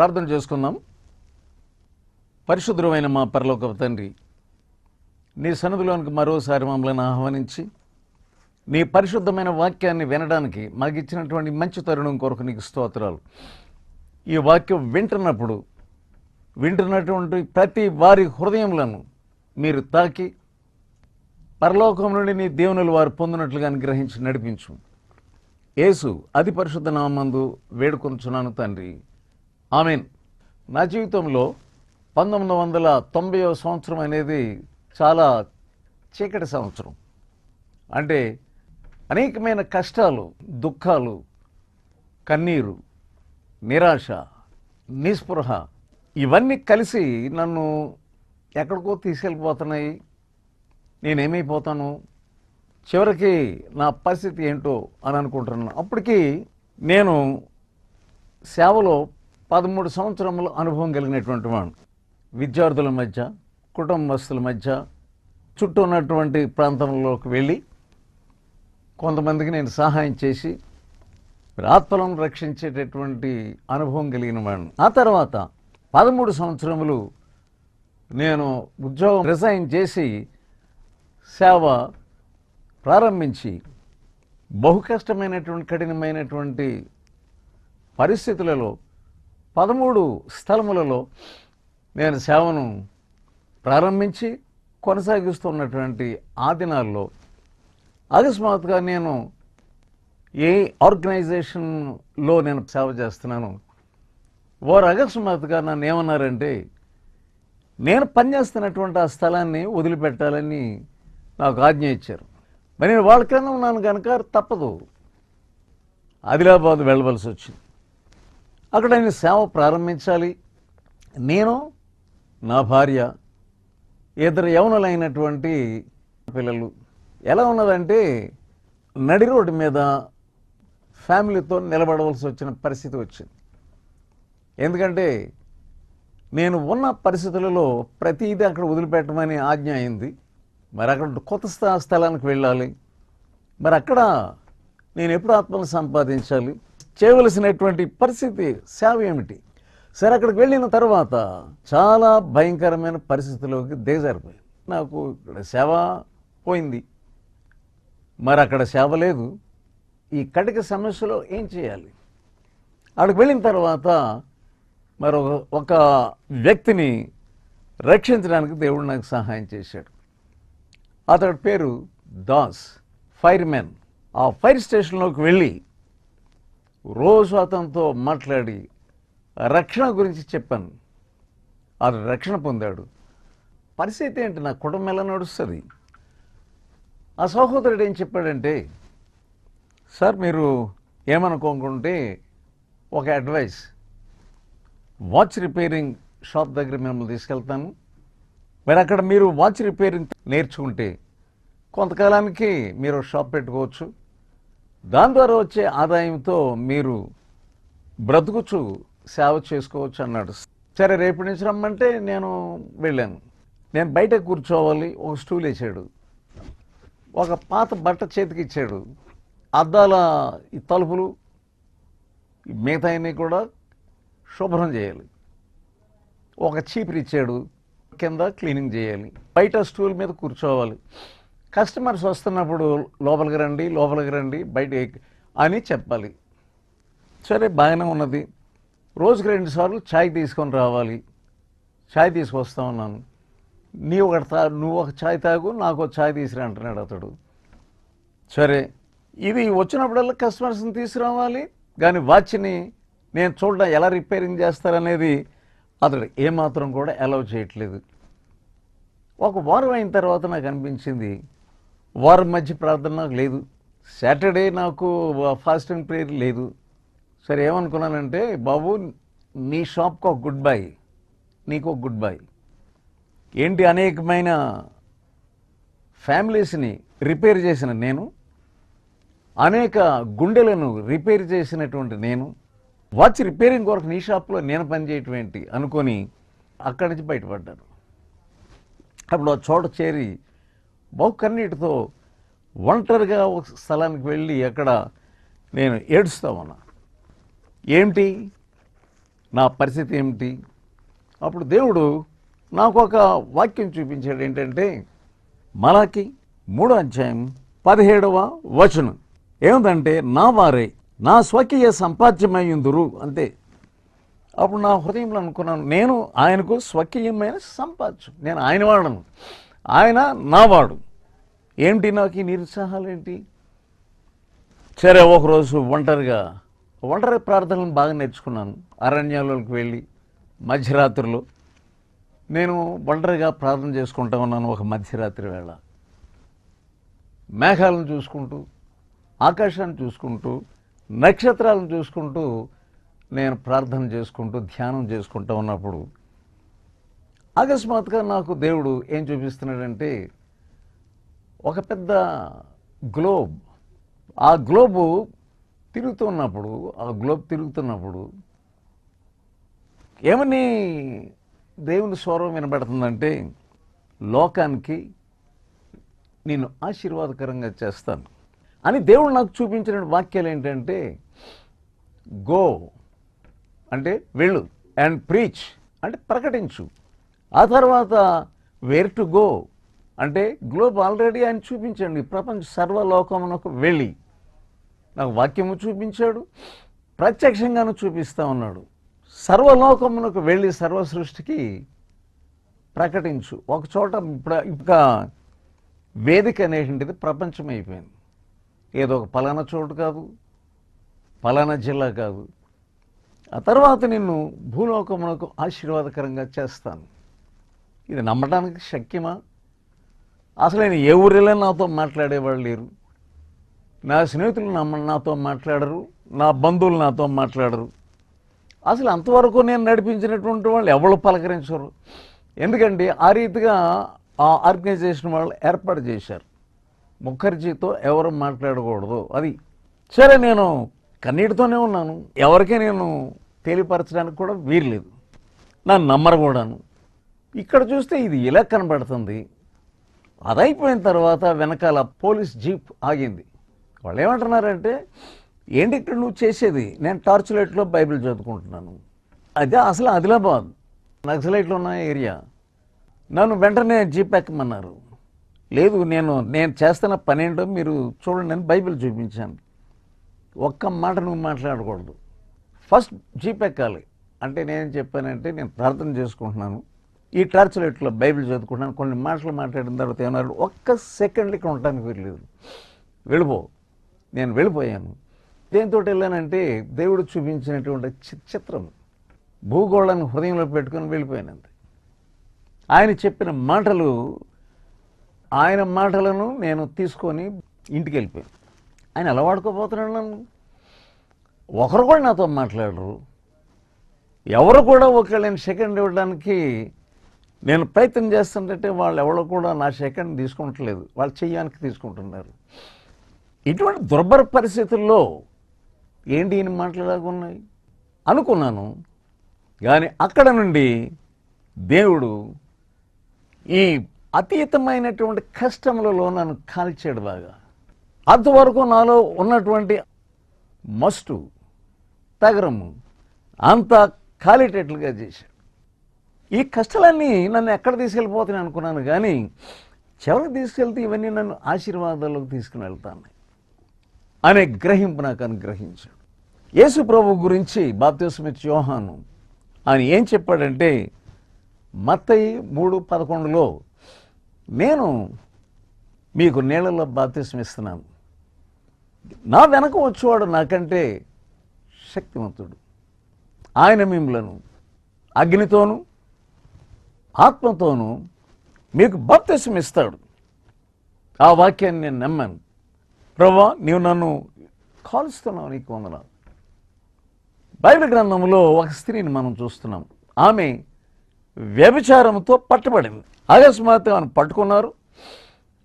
ప్రార్థన చేసుకుందాం. పరిశుద్ధమైన మా పరలోక తండ్రి నీ సన్నిధిలోనికి మరోసారి మమ్మల్ని ఆహ్వానించి నీ పరిశుద్ధమైన వాక్యాన్ని వినడానికి మాకు ఇచ్చినటువంటి మంచి తరుణం కొరకు నీకు స్తోత్రాలు. ఈ వాక్యం వింటున్నప్పుడు వింటున్నటువంటి ప్రతి వారి హృదయములను మీరు తాకి పరలోకం నుండి నీ దేవునులు వారు పొందినట్లుగా అనుగ్రహించి నడిపించు. యేసు అతి పరిశుద్ధ నామందు వేడుకొంచున్నాను తండ్రి. ఆమెన్. నా జీవితంలో పంతొమ్మిది వందల తొంభై సంవత్సరం అనేది చాలా చీకటి సంవత్సరం. అంటే అనేకమైన కష్టాలు దుఃఖాలు కన్నీరు నిరాశ నిస్పృహ ఇవన్నీ కలిసి నన్ను ఎక్కడికో తీసుకెళ్ళిపోతున్నాయి. నేనేమైపోతాను? చివరికి నా పరిస్థితి ఏంటో అని అనుకుంటున్నాను. అప్పటికి నేను సేవలో పదమూడు సంవత్సరముల అనుభవం కలిగినటువంటి వాడు. విద్యార్థుల మధ్య కుటుంబస్తుల మధ్య చుట్టూ ఉన్నటువంటి ప్రాంతంలోకి వెళ్ళి కొంతమందికి నేను సహాయం చేసి ఆత్మలను రక్షించేటటువంటి అనుభవం కలిగిన వాడిని. ఆ తర్వాత పదమూడు సంవత్సరములు నేను ఉద్యోగం రిజైన్ చేసి సేవ ప్రారంభించి బహు కష్టమైనటువంటి కఠినమైనటువంటి పరిస్థితులలో పదమూడు స్థలములలో నేను సేవను ప్రారంభించి కొనసాగిస్తున్నటువంటి ఆ దినాల్లో అకస్మాత్తుగా నేను ఏ ఆర్గనైజేషన్లో నేను సేవ చేస్తున్నాను? వారు అకస్మాత్తుగా నన్ను ఏమన్నారంటే నేను పనిచేస్తున్నటువంటి ఆ స్థలాన్ని వదిలిపెట్టాలని నాకు ఆజ్ఞ ఇచ్చారు. మరి నేను వాళ్ళ క్రింద ఉన్నాను కనుక తప్పదు. ఆదిలాబాద్ వెళ్ళవలసి వచ్చింది. అక్కడ నేను సేవ ప్రారంభించాలి. నేను నా భార్య ఇద్దరు యవనులైనటువంటి పిల్లలు. ఎలా ఉన్నదంటే నడి రోడ్డు మీద ఫ్యామిలీతో నిలబడవలసి వచ్చిన పరిస్థితి వచ్చింది. ఎందుకంటే నేను ఉన్న పరిస్థితులలో ప్రతిదీ అక్కడ వదిలిపెట్టమని ఆజ్ఞ అయింది. మరి అక్కడ కొత్త స్థలానికి వెళ్ళాలి. మరి అక్కడ నేను ఎప్పుడు ఆత్మను సంపాదించాలి? చేయవలసినటువంటి పరిస్థితి సేవ ఏమిటి? సరే అక్కడికి వెళ్ళిన తర్వాత చాలా భయంకరమైన పరిస్థితిలోకి దిగజారిపోయింది నాకు ఇక్కడ సేవ పోయింది. మరి అక్కడ సేవ లేదు. ఈ కటిక సమస్యలో ఏం చేయాలి? అక్కడికి వెళ్ళిన తర్వాత మరి ఒక- ఒక వ్యక్తిని రక్షించడానికి దేవుడు నాకు సహాయం చేశాడు. అతడి పేరు దాస్ ఫైర్మెన్ ఆ ఫైర్ స్టేషన్లోకి వెళ్ళి రోజు అతనితో మాట్లాడి రక్షణ గురించి చెప్పాను. అతడు రక్షణ పొందాడు. పరిస్థితి ఏంటి? నా కుటుంబం ఎలా నడుస్తుంది? ఆ సహోదరుడు ఏం చెప్పాడంటే సార్ మీరు ఏమనుకోకుంటే ఒక అడ్వైస్. వాచ్ రిపేరింగ్ షాప్ దగ్గర మిమ్మల్ని తీసుకెళ్తాను. మరి అక్కడ మీరు వాచ్ రిపేరింగ్ నేర్చుకుంటే కొంతకాలానికి మీరు షాప్ పెట్టుకోవచ్చు. దాని ద్వారా వచ్చే ఆదాయంతో మీరు బ్రతుకుచు సేవ చేసుకోవచ్చు అన్నాడు. సరే రేపటి నుంచి రమ్మంటే నేను వెళ్ళాను. నేను బయట కూర్చోవాలి ఒక స్టూల్ వేసాడు. ఒక పాత బట్ట చేతికి ఇచ్చాడు. అద్దాల ఈ తలుపులు ఈ కూడా శుభ్రం చేయాలి. ఒక చీపురు ఇచ్చాడు. కింద క్లీనింగ్ చేయాలి. బయట స్టూల్ మీద కూర్చోవాలి. కస్టమర్స్ వస్తున్నప్పుడు లోపలికి రండి లోపలికి రండి బయట అని చెప్పాలి. సరే బాగానే ఉన్నది. రోజుకి రెండు సార్లు ఛాయ్ తీసుకొని రావాలి. ఛాయ్ తీసుకొస్తా ఉన్నాను. నీ ఒకటి తా నువ్వు ఒక ఛాయ్ తాగు నాకు ఒక ఛాయ్ తీసుకురా అంటున్నాడు అతడు. సరే ఇది వచ్చినప్పుడల్లా కస్టమర్స్ని తీసుకురావాలి. కానీ వాచ్ని నేను చూడడం ఎలా రిపేరింగ్ చేస్తారనేది అతడు ఏమాత్రం కూడా అలౌ చేయట్లేదు. ఒక వారం అయిన తర్వాత నాకు అనిపించింది వారం మధ్య ప్రార్థన నాకు లేదు. సాటర్డే నాకు ఫాస్టింగ్ ప్రేయర్ లేదు. సరే ఏమనుకున్నానంటే బాబు నీ షాప్కి ఒక గుడ్ బై. నీకు ఒక గుడ్ బై. ఏంటి అనేకమైన ఫ్యామిలీస్ని రిపేర్ చేసిన నేను అనేక గుండెలను రిపేర్ చేసినటువంటి నేను వాచ్ రిపేరింగ్ కొరకు నీ షాప్లో నేను పనిచేయటం ఏంటి అనుకొని అక్కడి నుంచి బయటపడ్డాను. అప్పుడు ఆ చోట చేరి బహు ఒంటరిగా ఒక స్థలానికి వెళ్ళి అక్కడ నేను ఏడుస్తా ఉన్నా. ఏమిటి? నా పరిస్థితి ఏమిటి? అప్పుడు దేవుడు నాకు ఒక వాక్యం చూపించాడు ఏంటంటే మలాకి మూడో అధ్యాయం పదిహేడవ వచనం. ఏమిటంటే నా వారే నా స్వకీయ సంపాద్యమైందురు అంతే. అప్పుడు నా హృదయంలో అనుకున్నాను నేను ఆయనకు స్వకీయమైన సంపాద్యం నేను ఆయన వాడను. ఆయన నా వాడు ఏంటి నాకు ఈ నిరుత్సాహాలు ఏంటి సరే ఒకరోజు ఒంటరిగా ఒంటరి ప్రార్థనలు బాగా నేర్చుకున్నాను. అరణ్యాలలోకి వెళ్ళి మధ్యరాత్రిలో. నేను ఒంటరిగా ప్రార్థన చేసుకుంటా ఉన్నాను ఒక మధ్యరాత్రి వేళ. మేఘాలను చూసుకుంటూ ఆకాశాన్ని చూసుకుంటూ నక్షత్రాలను చూసుకుంటూ నేను ప్రార్థన చేసుకుంటూ ధ్యానం చేసుకుంటూ ఉన్నప్పుడు అకస్మాత్తుగా నాకు దేవుడు ఏం చూపిస్తున్నాడంటే ఒక పెద్ద గ్లోబ్. ఆ గ్లోబు తిరుగుతున్నప్పుడు ఆ గ్లోబ్ తిరుగుతున్నప్పుడు ఏమని దేవుని స్వరం వినబడుతుందంటే లోకానికి నేను ఆశీర్వాదకరంగా చేస్తాను. అని దేవుడు నాకు చూపించిన వాక్యాలు ఏంటంటే గో. అంటే వెళ్ళు. And preach. అంటే ప్రకటించు. తర్వాత వేర్ టు గో అంటే గ్లోబ్ ఆల్రెడీ ఆయన చూపించండి. ప్రపంచ సర్వలోకమునకు వెళ్ళి నాకు వాక్యము చూపించాడు. ప్రత్యక్షంగాను చూపిస్తా ఉన్నాడు. సర్వలోకమునకు వెళ్ళి సర్వ సృష్టికి ప్రకటించు. ఒక చోట ఇప్పుడు ఇక వేదిక అనేటువంటిది ప్రపంచం అయిపోయింది ఏదో ఒక పలానా చోటు కాదు పలానా జిల్లా కాదు. ఆ తర్వాత నిన్ను భూలోకమునకు ఆశీర్వాదకరంగా చేస్తాను. ఇది నమ్మడానికి శక్యమా? అసలు నేను ఏ ఊరిలో నాతో మాట్లాడేవాళ్ళు లేరు? నా స్నేహితులు నమ్మ నాతో మాట్లాడరు నా బంధువులు నాతో మాట్లాడరు. అసలు అంతవరకు నేను నడిపించినటువంటి వాళ్ళు ఎవరు పలకరించరు? ఎందుకంటే ఆ రీతిగా ఆ ఆర్గనైజేషన్ వాళ్ళు ఏర్పాటు చేశారు. ముఖర్జీతో ఎవరు మాట్లాడకూడదు. అది సరే నేను కన్నీటితోనే ఉన్నాను. ఎవరికీ నేను తెలియపరచడానికి కూడా వీరలేదు నన్ను నమ్మరు కూడాను. ఇక్కడ చూస్తే ఇది ఇలా కనబడుతుంది. అదైపోయిన తర్వాత వెనకాల పోలీస్ జీప్ ఆగింది. వాళ్ళు ఏమంటున్నారంటే ఏంటి ఇక్కడ నువ్వు చేసేది? నేను టార్చ్ లైట్లో బైబిల్ చదువుకుంటున్నాను. అదే అసలు ఆదిలాబాద్. నక్సలైట్లు ఉన్న ఏరియా. నన్ను వెంటనే జీప్ ఎక్కమన్నారు. లేదు నేను నేను చేస్తున్న పని ఏంటో మీరు చూడండి అని బైబిల్ చూపించాను. ఒక్క మాట నువ్వు మాట్లాడకూడదు. ఫస్ట్ జీప్ ఎక్కాలి. అంటే నేను చెప్పానంటే నేను ప్రార్థన చేసుకుంటున్నాను. ఈ టార్చ్ లైట్లో బైబిల్ చదువుకుంటున్నాను. కొన్ని మాటలు మాట్లాడిన తర్వాత ఏమన్నారు? ఒక్క సెకండ్ ఇక్కడ ఉండటానికి వీరలేదు వెళ్ళిపో. నేను వెళ్ళిపోయాను. దేంతో వెళ్ళానంటే దేవుడు చూపించినటువంటి చి- చిత్రం భూగోళాన్ని హృదయంలో పెట్టుకొని వెళ్ళిపోయాను ఆయన చెప్పిన మాటలు ఆయన మాటలను నేను తీసుకొని ఇంటికి వెళ్ళిపోయాను. ఆయన ఎలా వాడుకోపోతున్నాడు నన్ను? ఒకరు కూడా నాతో మాట్లాడరు. ఎవరు కూడా ఒకళ్ళని సెకండ్ ఇవ్వడానికి నేను ప్రయత్నం చేస్తుంటే వాళ్ళు ఎవరు కూడా నా సెకండ్ తీసుకుంటలేదు వాళ్ళు చెయ్యానికి తీసుకుంటున్నారు. ఇటువంటి దుర్భర పరిస్థితుల్లో ఏంటి ఈయన మాటలాగా ఉన్నాయి? అనుకున్నాను. కానీ అక్కడ నుండి దేవుడు ఈ అతీతమైనటువంటి కష్టములలో నన్ను కాల్చాడు బాగా. అంతవరకు నాలో ఉన్నటువంటి మస్టు తగరము అంతా కాలేటట్లుగా చేశాడు. ఈ కష్టాలన్నీ నన్ను ఎక్కడ తీసుకెళ్ళిపోతున్నాయి అనుకున్నాను కానీ చివరికి తీసుకెళ్తే ఇవన్నీ నన్ను ఆశీర్వాదాల్లోకి తీసుకుని వెళ్తాను అనే గ్రహింపు నాకు అనుగ్రహించాడు. యేసు ప్రభు గురించి బాప్తిస్మిత్ యోహాను ఆయన ఏం చెప్పాడంటే మత్తయి మూడు పదకొండులో నేను మీకు నీళ్ళలో బాప్తిస్మ ఇస్తున్నాను. నా వెనక వచ్చేవాడు నాకంటే శక్తివంతుడు. ఆయన మిమ్మలను అగ్నితోనూ ఆత్మతోనూ మీకు బప్తిసం ఇస్తాడు. ఆ వాక్యాన్ని నేను నమ్మాను. ప్రభా నీవు నన్ను కాలుస్తున్నావు నీకు వందనాలు. బైబిల్ గ్రంథంలో ఒక స్త్రీని మనం చూస్తున్నాం. ఆమె వ్యభిచారంతో పట్టబడింది. అకస్మాత్తు ఆమెను పట్టుకున్నారు.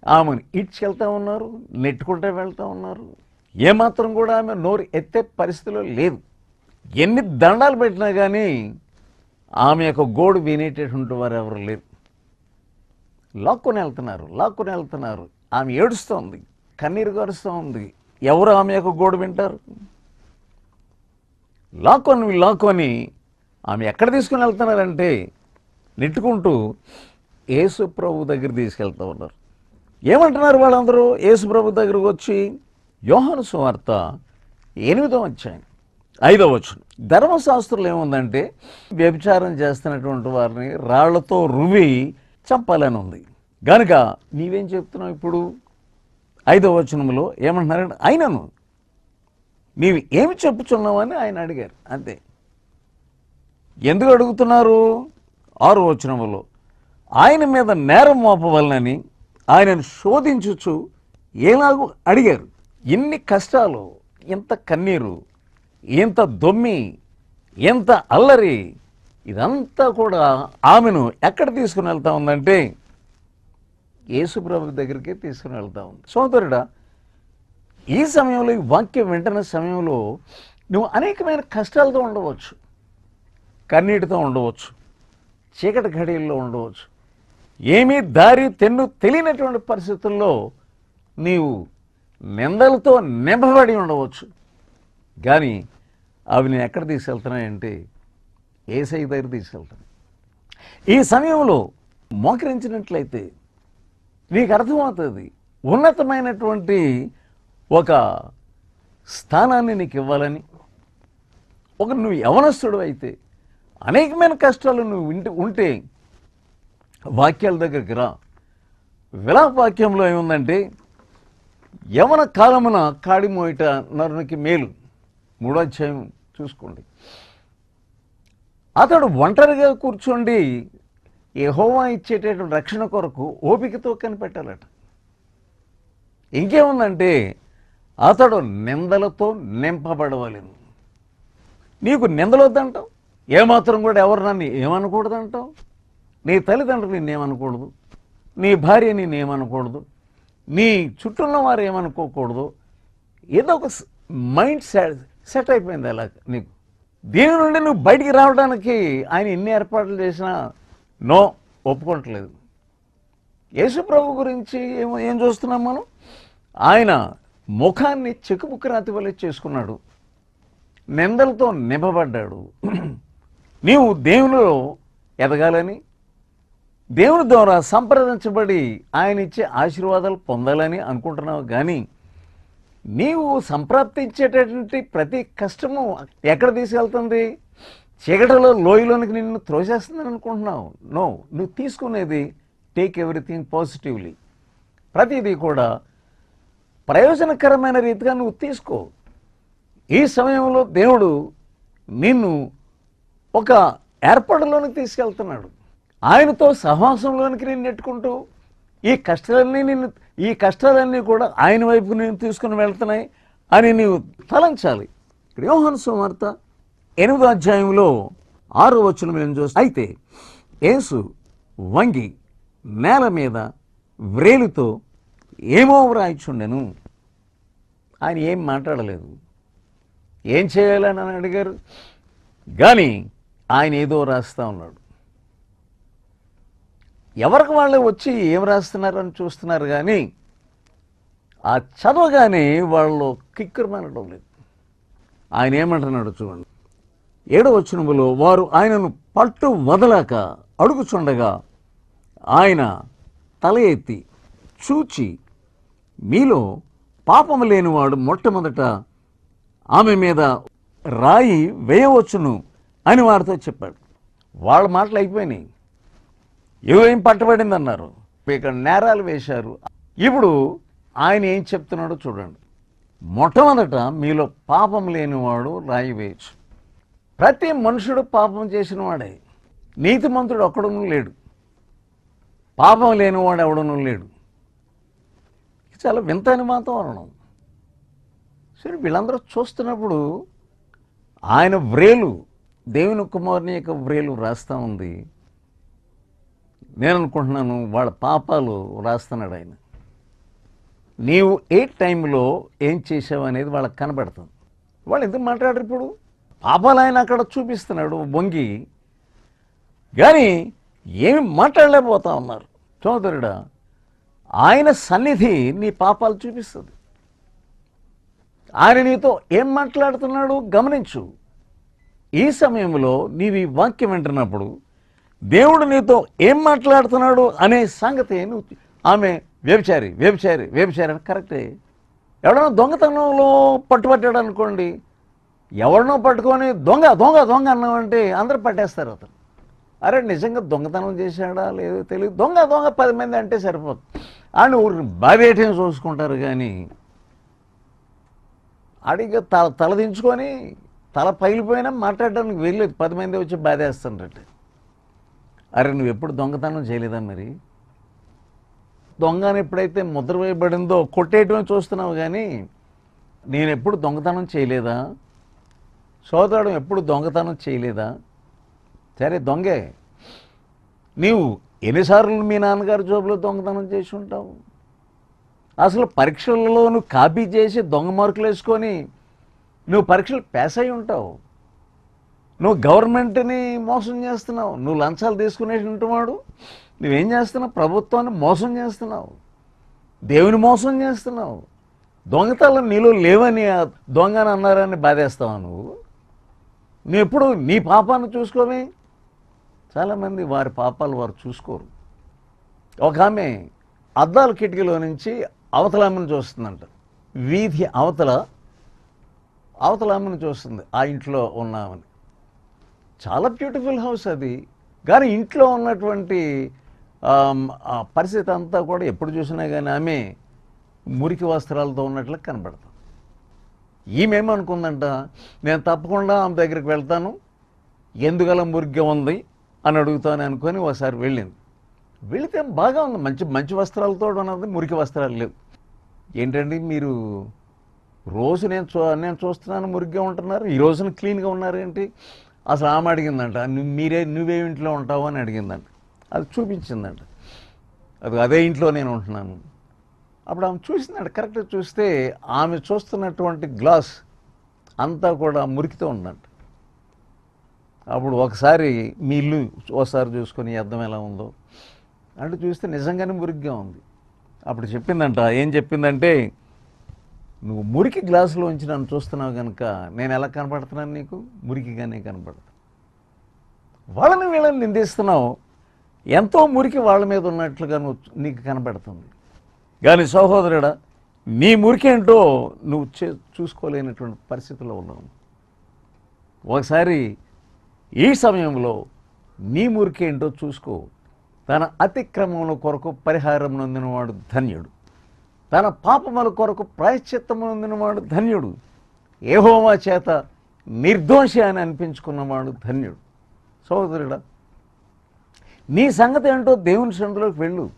ఆమెను ఇడ్చుకెళ్తా ఉన్నారు నెట్టుకుంటూ వెళ్తా ఉన్నారు. ఏమాత్రం కూడా ఆమె నోరు ఎత్తే పరిస్థితిలో లేదు. ఎన్ని దండాలు పెట్టినా కానీ ఆమె యొక్క గోడు వినేటటువంటి వారు ఎవరు లేరు. లాక్కొని వెళ్తున్నారు లాక్కొని వెళ్తున్నారు. ఆమె ఏడుస్తోంది కన్నీరు గారుస్తూ ఉంది ఎవరు ఆమె యొక్క గోడు వింటారు? లాక్కొని లాక్కొని ఆమె ఎక్కడ తీసుకుని వెళ్తున్నారంటే నెట్టుకుంటూ యేసు ప్రభు దగ్గర తీసుకెళ్తూ ఉన్నారు. ఏమంటున్నారు వాళ్ళందరూ? యేసు ప్రభు దగ్గరకు వచ్చి యోహాను సువార్త ఎనిమిదో అధ్యాయం ఐదో వచ్చిన ధర్మశాస్త్రంలో ఏముందంటే వ్యభిచారం చేస్తున్నటువంటి వారిని రాళ్ళతో రువి చంపాలని ఉంది గనుక నీవేం చెప్తున్నావు ఇప్పుడు? ఐదో వచనంలో ఏమంటున్నారంటే ఆయనను నీవు ఏమి చెప్పుచున్నావని ఆయన అడిగారు. అంతే. ఎందుకు అడుగుతున్నారు? ఆరు వచనములో ఆయన మీద నేరం మోపవలనని ఆయనను శోధించుచు ఎలాగూ అడిగారు. ఎన్ని కష్టాలు ఇంత కన్నీరు ఎంత దొమ్మి ఎంత అల్లరి ఇదంతా కూడా ఆమెను ఎక్కడ తీసుకుని వెళ్తా ఉందంటే యేసుప్రభు దగ్గరికే తీసుకుని వెళ్తా ఉంది. సోదరుడా ఈ సమయంలో ఈ వాక్యం వెంటనే సమయంలో నువ్వు అనేకమైన కష్టాలతో ఉండవచ్చు కన్నీటితో ఉండవచ్చు చీకటి ఘడీల్లో ఉండవచ్చు. ఏమీ దారి తెన్ను తెలియనటువంటి పరిస్థితుల్లో నీవు నిందలతో నింపబడి ఉండవచ్చు. కానీ అవి నేను ఎక్కడ తీసుకెళ్తున్నాయంటే ఏసై దగ్గర తీసుకెళ్తాను ఈ సమయంలో మోకరించినట్లయితే నీకు అర్థమవుతుంది ఉన్నతమైనటువంటి ఒక స్థానాన్ని నీకు ఇవ్వాలని. ఒక నువ్వు యవనస్తుడు అయితే అనేకమైన కష్టాలు నువ్వు వింటే ఉంటే వాక్యాల దగ్గరికి రా. విలాప వాక్యంలో ఏముందంటే యవన కాలమున కాడి మోయిట నరునికి మేలు. మూడో అధ్యాయం చూసుకోండి. అతడు ఒంటరిగా కూర్చోండి యహోవా ఇచ్చేటటువంటి రక్షణ కొరకు ఓపికతో కనిపెట్టాలట. ఇంకేముందంటే అతడు నిందలతో నింపబడవలేను. నీకు నిందలొద్దంటావు? ఏమాత్రం కూడా ఎవరు నన్ను ఏమనకూడదంటావు? నీ తల్లిదండ్రులు నిన్నేమనకూడదు నీ భార్య నిన్నేమనకూడదు నీ చుట్టూన్న వారు ఏమనుకోకూడదు? ఏదో ఒక మైండ్ సెట్ సెట్ అయిపోయింది అలా నీకు. దీని నుండి నువ్వు బయటికి రావడానికి ఆయన ఎన్ని ఏర్పాట్లు చేసినా నో ఒప్పుకోవట్లేదు. యేసు ప్రభు గురించి ఏమో ఏం చూస్తున్నాం మనం? ఆయన ముఖాన్ని చెక్కుబుక్కరాతి వల్ల చేసుకున్నాడు. నిందలతో నింపబడ్డాడు. నీవు దేవునిలో ఎదగాలని దేవుని ద్వారా సంప్రదించబడి ఆయన ఇచ్చే ఆశీర్వాదాలు పొందాలని అనుకుంటున్నావు. కానీ నీవు సంప్రాప్తించేటటువంటి ప్రతి కష్టము ఎక్కడ తీసుకెళ్తుంది? చీకటిలో లోయలోనికి నిన్ను త్రోసేస్తుందని అనుకుంటున్నావు. నో నువ్వు తీసుకునేది టేక్ ఎవ్రీథింగ్ పాజిటివ్లీ ప్రతిదీ కూడా ప్రయోజనకరమైన రీతిగా నువ్వు తీసుకో. ఈ సమయంలో దేవుడు నిన్ను ఒక ఏర్పాటులోనికి తీసుకెళ్తున్నాడు. ఆయనతో సహవాసంలోనికి నేను నెట్టుకుంటూ ఈ కష్టాలన్నీ నిన్ను ఈ కష్టాలన్నీ కూడా ఆయన వైపు నేను తీసుకుని వెళ్తున్నాయి అని నీవు తలంచాలి. ఇక్కడ యోహాను సువార్త ఎనిమిదో అధ్యాయంలో ఆరో వచ్చిన ఏం చూస్తే అయితే యేసు వంగి నేల మీద వ్రేలుతో ఏమో వ్రాయిచుండెను. ఆయన ఏం మాట్లాడలేదు. ఏం చేయాలని అని అడిగారు? కానీ ఆయన ఏదో రాస్తా ఉన్నాడు. ఎవరికి వాళ్ళే వచ్చి ఏం రాస్తున్నారని చూస్తున్నారు కానీ ఆ చదవగానే వాళ్ళు కిక్కురమనడం లేదు. ఆయన ఏమంటున్నాడు చూడండి. ఏడో వచనములో వారు ఆయనను పట్టు వదలాక అడుగుచుండగా ఆయన తల ఎత్తి చూచి మీలో పాపము లేనివాడు మొట్టమొదట ఆమె మీద రాయి వేయవచ్చును అని వారితో చెప్పాడు. వాళ్ళ మాటలు అయిపోయినాయి. ఏం పట్టబడింది అన్నారు ఇక్కడ నేరాలు వేశారు. ఇప్పుడు ఆయన ఏం చెప్తున్నాడో చూడండి. మొట్టమొదట మీలో పాపం లేనివాడు రాయి వేయచ్చు. ప్రతి మనుషుడు పాపం చేసిన వాడే నీతిమంతుడు ఒక్కడును లేడు. పాపం లేనివాడు ఎవడను లేడు. చాలా వింతైన వాతావరణం. సరే వీళ్ళందరూ చూస్తున్నప్పుడు ఆయన వ్రేలు దేవుని కుమారుని యొక్క వ్రేలు రాస్తా ఉంది. నేను అనుకుంటున్నాను వాళ్ళ పాపాలు రాస్తున్నాడు ఆయన. నీవు ఏ టైంలో ఏం చేసావు అనేది వాళ్ళకి కనబడుతుంది వాళ్ళు ఎందుకు మాట్లాడరు ఇప్పుడు? పాపాలు ఆయన అక్కడ చూపిస్తున్నాడు బొంగి. కానీ ఏమి మాట్లాడలేకపోతా ఉన్నారు. సోదరుడా ఆయన సన్నిధి నీ పాపాలు చూపిస్తుంది. ఆయన నీతో ఏం మాట్లాడుతున్నాడు గమనించు. ఈ సమయంలో నీవు ఈ వాక్యం వింటున్నప్పుడు దేవుడు నీతో ఏం మాట్లాడుతున్నాడు అనే సంగతి నువ్వు ఆమె వ్యభిచారి వ్యభిచారి వ్యభిచారి అని కరెక్టే ఎవడన్నా దొంగతనంలో పట్టుబట్టాడు అనుకోండి ఎవరినో పట్టుకొని దొంగ దొంగ దొంగ అన్నామంటే అందరూ పట్టేస్తారు అతను. అరే నిజంగా దొంగతనం చేశాడా లేదో తెలియదు దొంగ దొంగ పది మంది అంటే సరిపోతుంది అని ఊరిని బాబేటం చూసుకుంటారు కానీ అడిగి తల తలదించుకొని తల పగిలిపోయినా మాట్లాడడానికి వెళ్ళలేదు పది మంది వచ్చి బాధేస్తుండ్రట. అరే నువ్వు ఎప్పుడు దొంగతనం చేయలేదా మరి? దొంగని ఎప్పుడైతే ముద్ర వేయబడిందో కొట్టేయటమే చూస్తున్నావు కానీ నేను ఎప్పుడు దొంగతనం చేయలేదా? సోదరుడు ఎప్పుడు దొంగతనం చేయలేదా? సరే దొంగే. నీవు ఎన్నిసార్లు మీ నాన్నగారి జోబులో దొంగతనం చేసి ఉంటావు? అసలు పరీక్షలలో కాపీ చేసి దొంగ మార్కులు వేసుకొని నువ్వు పరీక్షలు పాస్ అయి ఉంటావు? నువ్వు గవర్నమెంట్ని మోసం చేస్తున్నావు. నువ్వు లంచాలు తీసుకునేటువంటి వాడు నువ్వేం చేస్తున్నావు? ప్రభుత్వాన్ని మోసం చేస్తున్నావు. దేవుని మోసం చేస్తున్నావు. దొంగతనం నీలో లేవని దొంగని అన్నారని బాధేస్తావా నువ్వు? నువ్వు ఎప్పుడు నీ పాపాన్ని చూసుకోవే చాలామంది వారి పాపాలు వారు చూసుకోరు. ఒక ఆమె అద్దాల కిటికీలో నుంచి అవతల ఆమెను చూస్తుందంట. వీధి అవతల అవతల ఆమెను చూస్తుంది. ఆ ఇంట్లో ఉన్నామని చాలా బ్యూటిఫుల్ హౌస్ అది. కానీ ఇంట్లో ఉన్నటువంటి పరిస్థితి అంతా కూడా ఎప్పుడు చూసినా కానీ ఆమె మురికి వస్త్రాలతో ఉన్నట్లు కనబడతాం. ఈమెమనుకుందంట నేను తప్పకుండా ఆమె దగ్గరికి వెళ్తాను. ఎందుకలా మురిగ్గా ఉంది? అని అడుగుతాను అనుకొని ఒకసారి వెళ్ళింది. వెళితే బాగా ఉంది. మంచి మంచి వస్త్రాలతో ఉన్నది మురికి వస్త్రాలు లేవు. ఏంటండి మీరు రోజు నేను చూ నేను చూస్తున్నాను మురిగ్గా ఉంటున్నారు ఈ రోజున క్లీన్గా ఉన్నారేంటి? అసలు ఆమె అడిగిందంట "నువ్వు మీరే నువ్వే ఇంట్లో ఉంటావు అని అడిగిందంట. అది చూపించిందంట. అది అదే ఇంట్లో నేను ఉంటున్నాను. అప్పుడు ఆమె చూసిందంట కరెక్ట్గా చూస్తే ఆమె చూస్తున్నటువంటి గ్లాస్ అంతా కూడా మురికితో ఉందంట. అప్పుడు ఒకసారి మీ ఇల్లు ఒకసారి చూసుకొని అర్థం ఎలా ఉందో అంటే చూస్తే నిజంగానే మురికిగా ఉంది. అప్పుడు చెప్పిందంట ఏం చెప్పిందంటే నువ్వు మురికి గ్లాసులో ఉంచి నన్ను చూస్తున్నావు కనుక నేను ఎలా కనపడుతున్నాను నీకు? మురికిగానే కనపడతా. వాళ్ళని వీళ్ళని నిందిస్తున్నావు. ఎంతో మురికి వాళ్ళ మీద ఉన్నట్లుగా నువ్వు నీకు కనపడుతుంది. కానీ సహోదరుడా నీ మురికి ఏంటో నువ్వు చే చూసుకోలేనటువంటి పరిస్థితిలో ఉన్నావు. ఒకసారి ఈ సమయంలో నీ మురికి ఏంటో చూసుకో. తన అతిక్రమముల కొరకు పరిహారం నొందినవాడు ధన్యుడు. తన పాపముల కొరకు ప్రాయశ్చిత్తమునందినవాడు ధన్యుడు. ఏహోమా చేత నిర్దోషి అని అనిపించుకున్నవాడు ధన్యుడు. సహోదరుడా నీ సంగతి ఏంటో దేవుని సందులోకి వెళ్ళు.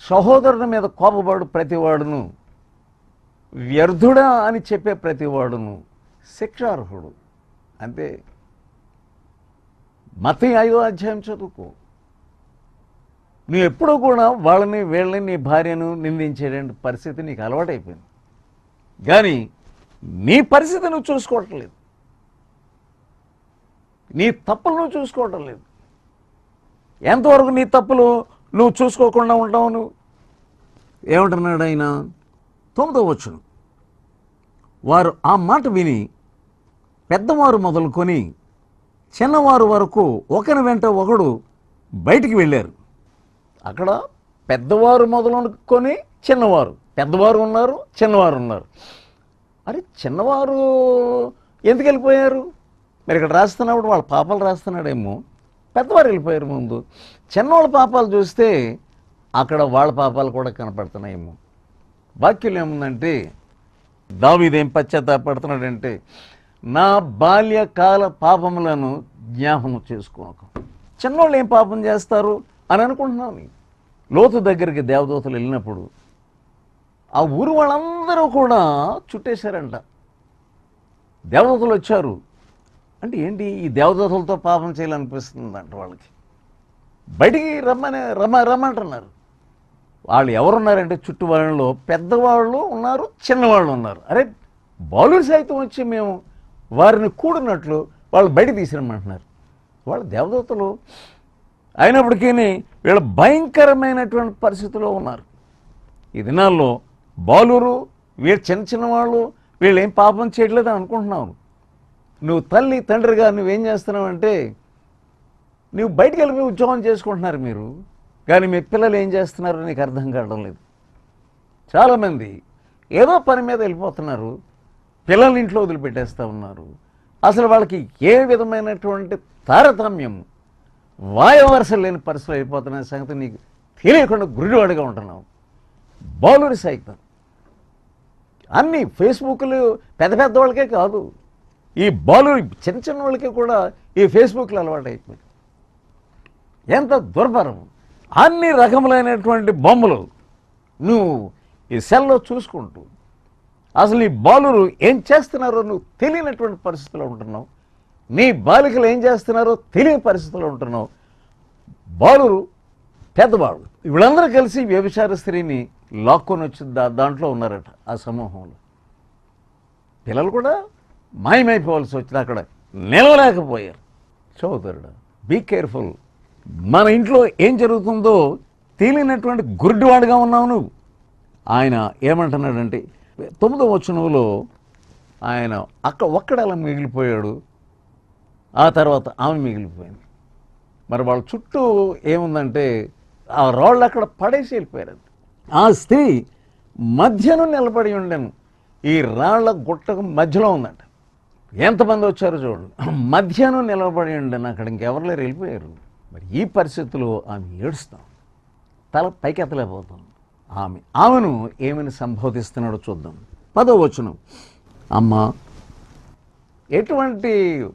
సహోదరుని మీద కోపపడు ప్రతివాడును. వ్యర్థుడా అని చెప్పే ప్రతివాడును. శిక్షార్హుడు. అంతే. మత ఐదో అధ్యాయం చదువుకో. నువ్వు ఎప్పుడూ కూడా వాళ్ళని వీళ్ళని నీ భార్యను నిందించేటువంటి పరిస్థితి నీకు అలవాటైపోయింది. కానీ నీ పరిస్థితి నువ్వు చూసుకోవటం లేదు. నీ తప్పులు నువ్వు చూసుకోవటం లేదు. ఎంతవరకు నీ తప్పులు నువ్వు చూసుకోకుండా ఉంటావు నువ్వు? ఏమంటున్నాడు ఆయన? తొమ్మిదో వచ్చును వారు ఆ మాట విని పెద్దవారు మొదలుకొని చిన్నవారు వరకు ఒకరి వెంట ఒకడు బయటికి వెళ్ళారు. అక్కడ పెద్దవారు మొదలుకొని చిన్నవారు. పెద్దవారు ఉన్నారు చిన్నవారు ఉన్నారు. అరే చిన్నవారు ఎందుకు వెళ్ళిపోయారు? మరి ఇక్కడ రాస్తున్నప్పుడు వాళ్ళ పాపాలు రాస్తున్నాడేమో. పెద్దవారు వెళ్ళిపోయారు ముందు. చిన్నవాళ్ళ పాపాలు చూస్తే అక్కడ వాళ్ళ పాపాలు కూడా కనపడుతున్నాయేమో. వాక్యం ఏముందంటే దావీదేం పశ్చాత్తాపడుతున్నాడంటే నా బాల్యకాల పాపములను జ్ఞాపకం చేసుకోక. చిన్నోళ్ళు ఏం పాపం చేస్తారు? అని అనుకుంటున్నాను లోతు దగ్గరికి దేవదూతలు వెళ్ళినప్పుడు ఆ ఊరు వాళ్ళందరూ కూడా చుట్టేశారంట. దేవదూతలు వచ్చారు. అంటే ఏంటి ఈ దేవదూతలతో పాపం చేయాలనిపిస్తుందంట వాళ్ళకి. బయటికి రమ్మని రమ్మ రమ్మంటున్నారు. వాళ్ళు ఎవరున్నారంటే చుట్టూ వాళ్ళలో పెద్దవాళ్ళు ఉన్నారు చిన్నవాళ్ళు ఉన్నారు. అరే బాలుడు సైతం వచ్చి మేము వారిని కూడినట్లు వాళ్ళు బయట తీసిరమ్మంటున్నారు. వాళ్ళు దేవదూతలు అయినప్పటికీ వీళ్ళు భయంకరమైనటువంటి పరిస్థితిలో ఉన్నారు. ఈ దినాల్లో బాలురు వీళ్ళు చిన్న చిన్న వాళ్ళు వీళ్ళు ఏం పాపం చేయట్లేదు అనుకుంటున్నావు. అనుకుంటున్నాను నువ్వు తల్లి తండ్రిగా నువ్వేం చేస్తున్నావంటే నువ్వు బయటికి వెళ్ళి ఉద్యోగం చేసుకుంటున్నారు మీరు. కానీ మీ పిల్లలు ఏం చేస్తున్నారో నీకు అర్థం కావడం లేదు. చాలామంది ఏదో పని మీద వెళ్ళిపోతున్నారు పిల్లల్ని ఇంట్లో వదిలిపెట్టేస్తూ ఉన్నారు. అసలు వాళ్ళకి ఏ విధమైనటువంటి తారతమ్యం వాయవరస లేని పరిస్థితులు అయిపోతున్న సంగతి నీకు తెలియకుండా గురివాడిగా ఉంటున్నావు. బాలుడి సైతం అన్ని ఫేస్బుక్లు పెద్ద పెద్ద వాళ్ళకే కాదు. ఈ బాలుడి చిన్న చిన్న వాళ్ళకి కూడా ఈ ఫేస్బుక్లు అలవాటు అయిపోయింది ఎంత దుర్భరం. అన్ని రకములైనటువంటి బొమ్మలు నువ్వు ఈ సెల్లో చూసుకుంటూ అసలు ఈ బాలురు ఏం చేస్తున్నారో నువ్వు తెలియనటువంటి పరిస్థితిలో ఉంటున్నావు. నీ బాలికలు ఏం చేస్తున్నారో తెలియని పరిస్థితుల్లో ఉంటున్నావు. బాలురు పెద్దవాడు. వీళ్ళందరూ కలిసి వ్యభిచార స్త్రీని లాక్కొని వచ్చింది దాంట్లో ఉన్నారట ఆ సమూహంలో. పిల్లలు కూడా మాయమైపోవాల్సి వచ్చింది. అక్కడ నిలవలేకపోయారు. చదువుతారు బీ కేర్ఫుల్ మన ఇంట్లో ఏం జరుగుతుందో తెలియనటువంటి గుడ్డివాడుగా ఉన్నావు నువ్వు. ఆయన ఏమంటున్నాడంటే తొమ్మిదో వచనంలో ఆయన అక్క ఒక్కడలా మిగిలిపోయాడు. ఆ తర్వాత ఆమె మిగిలిపోయింది. మరి వాళ్ళ చుట్టూ ఏముందంటే ఆ రాళ్ళు అక్కడ పడేసి వెళ్ళిపోయారు ఆ స్త్రీ మధ్యను నిలబడి ఉండను. ఈ రాళ్ళ గుట్టకు మధ్యలో ఉందంట. ఎంతమంది వచ్చారో చూడండి మధ్యాహ్నం నిలబడి ఉండను. అక్కడ ఇంకెవరు లేరు వెళ్ళిపోయారు. మరి ఈ పరిస్థితుల్లో ఆమె ఏడుస్తాం. తల పైకెత్తలేకపోతాం ఆమె ఆమెను ఏమని సంబోధిస్తున్నాడో చూద్దాం. పదో వచనం. అమ్మ ఎటువంటి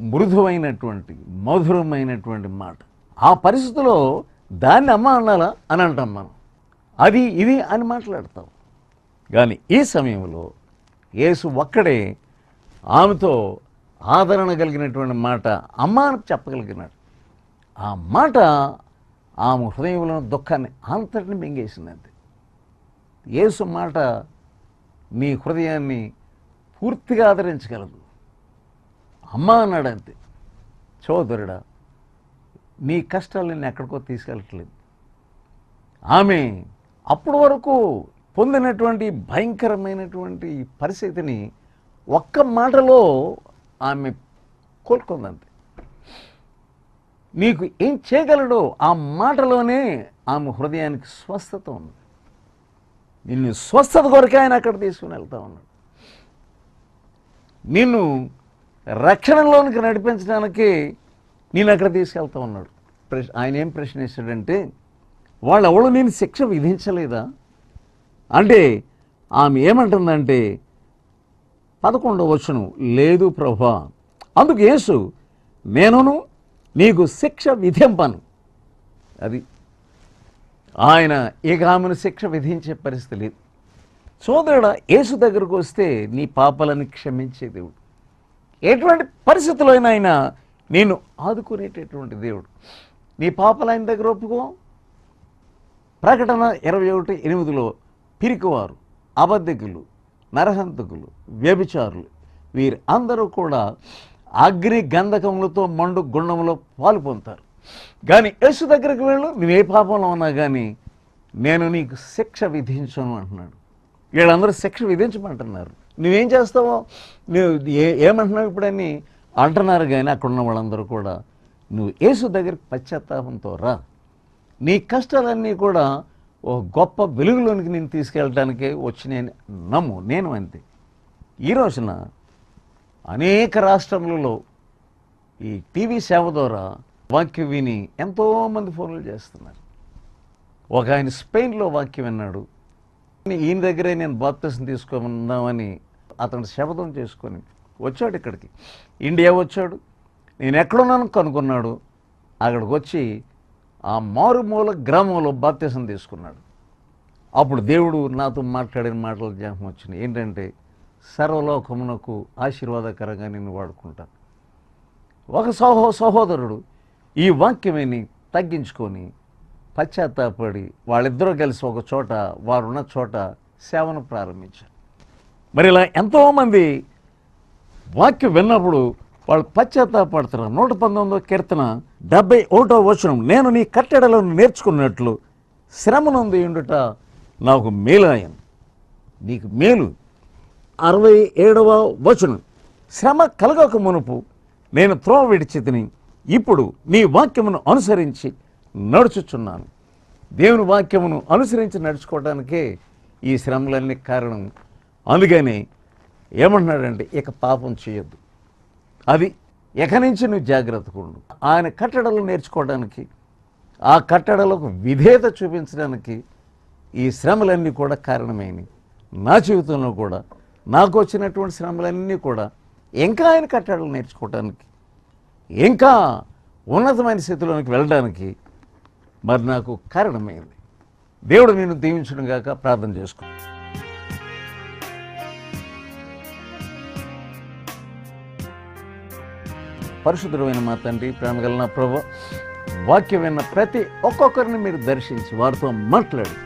మృదువైనటువంటి మధురమైనటువంటి మాట. ఆ పరిస్థితిలో దాన్ని అమ్మ అనాలా అని అంటాం మనం. అది ఇది అని మాట్లాడతాం. కానీ ఈ సమయంలో యేసు ఒక్కడే ఆమెతో ఆదరణ కలిగినటువంటి మాట అమ్మ అని చెప్పగలిగినాడు. ఆ మాట ఆమె హృదయంలో దుఃఖాన్ని అంతటిని మింగేసింది అంతే యేసు మాట మీ హృదయాన్ని పూర్తిగా ఆదరించగలదు. అమ్మ అన్నాడు అంతే సోదరుడా నీ కష్టాలు నేను ఎక్కడికో తీసుకెళ్ళట్లేదు. ఆమె అప్పటి వరకు పొందినటువంటి భయంకరమైనటువంటి పరిస్థితిని ఒక్క మాటలో ఆమె కోలుకుందంతే. నీకు ఏం చేయగలడో ఆ మాటలోనే ఆమె హృదయానికి స్వస్థత ఉంది. నిన్ను స్వస్థత కొరకే ఆయన అక్కడ తీసుకుని వెళ్తా ఉన్నాడు. నిన్ను రక్షణలోనికి నడిపించడానికి నేను అక్కడ తీసుకెళ్తా ఉన్నాడు. ప్రశ్న ఆయన ఏం ప్రశ్న వేశాడంటే వాళ్ళు ఎవడు నేను శిక్ష విధించలేదా? అంటే ఆమె ఏమంటుందంటే పదకొండవ వచ్చును లేదు ప్రభా అందుకు యేసు నేనును నీకు శిక్ష విధింపను. అది ఆయన ఇక ఆమెను శిక్ష విధించే పరిస్థితి లేదు. సోదరుడ యేసు దగ్గరకు వస్తే నీ పాపలను క్షమించే దేవుడు. ఎటువంటి పరిస్థితుల్లో అయినా ఆయన నేను ఆదుకునేటటువంటి దేవుడు. నీ పాపాలు ఆయన దగ్గర ఒప్పుకో. ప్రకటన ఇరవై ఒకటి ఎనిమిదిలో పిరికివారు అబద్ధికులు నరహంతకులు వ్యభిచారులు వీరు అందరూ కూడా అగ్ని గంధకములతో మండు గుండంలో పాలు పొందుతారు. కానీ యేసు దగ్గరికి వెళ్ళు నువ్వు ఏ పాపంలో ఉన్నా కానీ నేను నీకు శిక్ష విధించను అంటున్నాడు. వీళ్ళందరూ శిక్ష విధించమంటున్నారు. నువ్వేం చేస్తావో? నువ్వు ఏ ఏమంటున్నావు ఇప్పుడని అంటున్నారు కానీ అక్కడ ఉన్న వాళ్ళందరూ కూడా నువ్వు యేసు దగ్గరికి పశ్చాత్తాపంతో రా. నీ కష్టాలన్నీ కూడా ఓ గొప్ప వెలుగులోనికి నేను తీసుకెళ్ళడానికి వచ్చి నేను నమ్ము. నేను అంతే. ఈ రోజున అనేక రాష్ట్రములలో ఈ టీవీ సేవ ద్వారా వాక్యం విని ఎంతోమంది ఫోన్లు చేస్తున్నారు. ఒక ఆయన స్పెయిన్లో వాక్యం విన్నాడు. ఈయన దగ్గరే నేను బాప్తిసం తీసుకున్నామని అతను శపథం చేసుకొని వచ్చాడు ఇక్కడికి. ఇండియా వచ్చాడు. నేను ఎక్కడున్నాను కనుక్కున్నాడు. అక్కడికి వచ్చి ఆ మారుమూల గ్రామంలో బాప్తిసం తీసుకున్నాడు. అప్పుడు దేవుడు నాతో మాట్లాడిన మాటలు జ్ఞాపకం వచ్చినాయి ఏంటంటే సర్వలోకమునకు ఆశీర్వాదకరంగా నేను వాడుకుంటాను ఒక సహో సహోదరుడు ఈ వాక్యమేని తగ్గించుకొని పశ్చాత్తాపడి వాళ్ళిద్దరూ కలిసి ఒక చోట వారున్న చోట సేవను ప్రారంభించారు. మరి ఇలా ఎంతోమంది వాక్యం విన్నప్పుడు వాళ్ళు పశ్చాత్తాపడతారు నూట పంతొమ్మిదో కీర్తన డెబ్బై ఒకటో వచనం నేను నీ కట్టడలను నేర్చుకున్నట్లు శ్రమనుంది ఉండుట నాకు మేలాయను నీకు మేలు. అరవై ఏడవ వచనం శ్రమ కలగక మునుపు నేను త్రోవ విడిచితిని. ఇప్పుడు నీ వాక్యమును అనుసరించి నడుచుచున్నాను. దేవుని వాక్యమును అనుసరించి నడుచుకోవడానికే ఈ శ్రమలన్నీ కారణం. అందుకని ఏమంటున్నాడంటే ఇక పాపం చేయొద్దు. అది ఎక నుంచి నువ్వు జాగ్రత్తగా ఉండు. ఆయన కట్టడలు నేర్చుకోవడానికి ఆ కట్టడలకు విధేయత చూపించడానికి ఈ శ్రమలన్నీ కూడా కారణమైనవి. నా జీవితంలో కూడా నాకు వచ్చినటువంటి శ్రమలన్నీ కూడా ఇంకా ఆయన కట్టడలు నేర్చుకోవడానికి ఇంకా ఉన్నతమైన స్థితిలోనికి వెళ్ళడానికి మరి నాకు కారణమైంది? దేవుడు నేను దీవించడం గాక ప్రార్థన చేసుకో. పరిశుద్ధమైన మా తండ్రి ప్రేమగల నా ప్రభు వాక్యం విన్న ప్రతి ఒక్కొక్కరిని మీరు దర్శించి వారితో మాట్లాడి.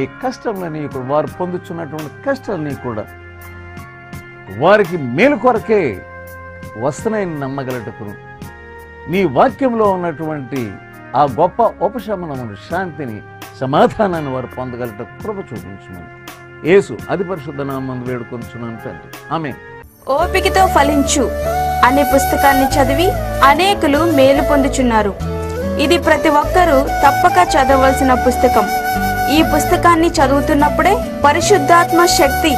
ఈ కష్టంలోని ఇప్పుడు వారు పొందుతున్నటువంటి కష్టాలని కూడా వారికి మేలు కొరకే వస్తున్నాయని నమ్మగలటకును నీ వాక్యంలో ఉన్నటువంటి ఆ గొప్ప ఉపశమనమును శాంతిని సమాధానాన్ని వారు పొందగలట కృప చూపించమని. యేసు అది పరిశుద్ధ నామందు వేడుకొంచున్నాను తండ్రి. ఆమె ఓపికతో ఫలించు. అనే పుస్తకాన్ని చదివి అనేకులు మేలు పొందుచున్నారు. ఇది ప్రతి ఒక్కరూ తప్పక చదవలసిన పుస్తకం. ఈ పుస్తకాన్ని చదువుతున్నప్పుడే పరిశుద్ధాత్మ శక్తి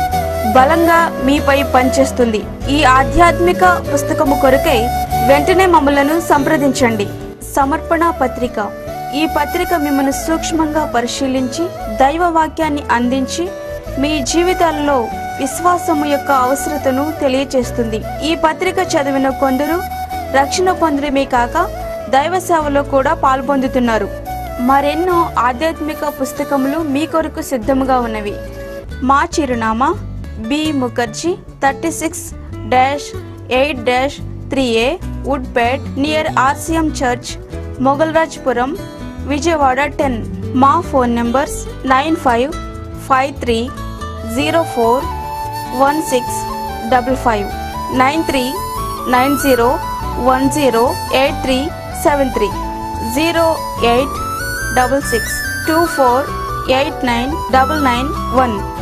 బలంగా మీపై పనిచేస్తుంది. ఈ ఆధ్యాత్మిక పుస్తకము కొరకై వెంటనే మమ్మలను సంప్రదించండి. సమర్పణ పత్రిక. ఈ పత్రిక మిమ్మల్ని సూక్ష్మంగా పరిశీలించి దైవ వాక్యాన్ని అందించి మీ జీవితాల్లో విశ్వాసము యొక్క అవసరతను తెలియచేస్తుంది. ఈ పత్రిక చదివిన కొందరు రక్షణ పొందడమే కాక దైవ సేవలో కూడా పాల్పొందుతున్నారు. మరెన్నో ఆధ్యాత్మిక పుస్తకములు మీ కొరకు సిద్ధముగా ఉన్నవి. మా చిరునామా B Mukherjee thirty six dash eight dash 3A, Woodbed, near RCM Church, Mogalrajpuram, Vijayawada 10. Ma phone numbers 9553041655 9390108373 0866248991